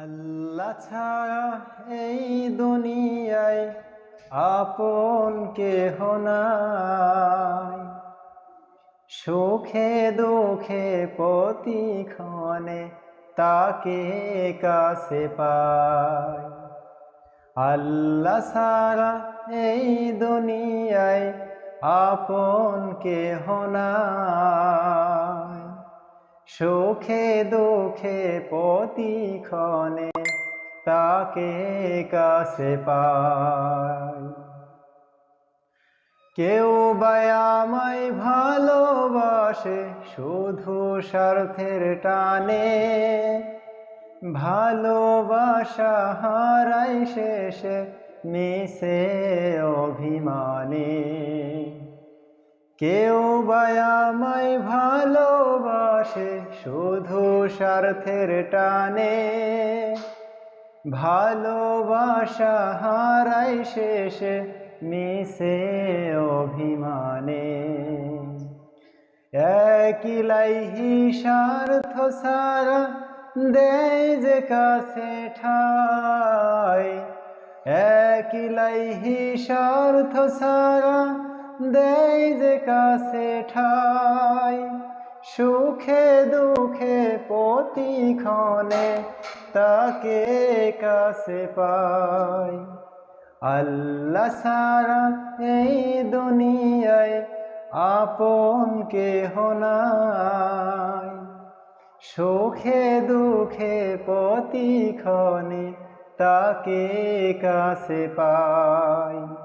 আল্লাহ ছাড়া এই দুনিয়ায় আপন কেহ নাই। সুখে দুঃখে প্রতিক্ষণে তাকে কাছে পায় আল্লাহ সারা এই দুনিয়ায় আপন কেহ নাই। সুখে দুঃখে প্রতিক্ষণে তাকে কাছে পায় কেউ বায়ামাই ভালোবাসে শুধু স্বার্থের টানে। ভালোবাসা হারাই শেষে মিশে অভিমানে। কেউ বায়ামাই ভালোবাসে শুধু স্বার্থের টানে। ভালোবাসা হারাই শেষে মিশে অভিমানে। একলাই স্বার্থ সারা দেয় যে কাছে ঠাই একলাই স্বার্থ সারা দেয় যে কাছে ঠাই, সুখে দুঃখে প্রতিক্ষণে তাকে কাছে পাই। আল্লাহ সারা এই দুনিয়ায় আপন কেহ নাই। সুখে দুঃখে প্রতিক্ষণে তাকে কাছে পাই।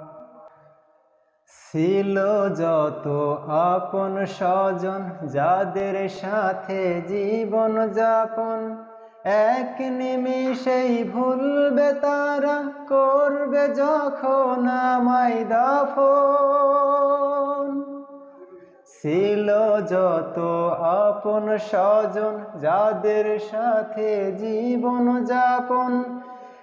ছিল যত আপন স্বজন, যাদের সাথে জীবন যাপন। এক নিমিষেই ভুলবে তারা, করবে যখন আমায় দাফন। ছিল যত আপন স্বজন, যাদের সাথে জীবন যাপন।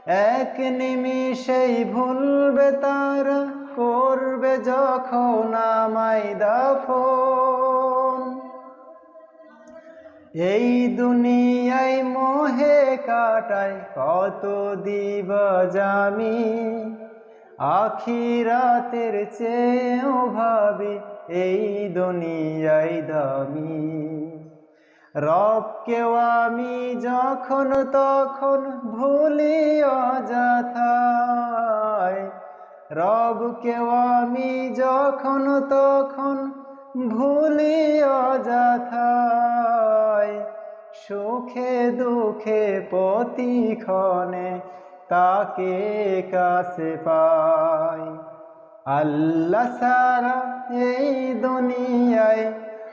এক নিমিষেই ভুলবে তারা, করবে যখন আমায় দাফন। এই দুনিয়ায় মোহে কাটায় কত দিব জামি, আখিরাতের চেয়েও ভাবি এই দুনিয়ায় দামি। রবকেও আমি যখন তখন ভুলি অযথায় রবকেও আমি যখন তখন ভুলি অযথায় সুখে দুঃখে প্রতিক্ষণে তাকে কাছে পাই। আল্লাহ সারা এই দুনিয়ায়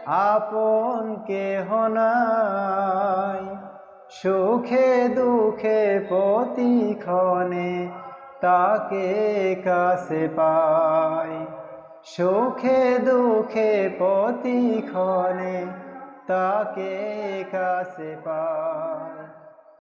আপন কেহ নাই। সুখে দুঃখে প্রতিক্ষণে তাকে কাছে পাই। সুখে দুঃখে প্রতিক্ষণে তাকে কাছে পাই।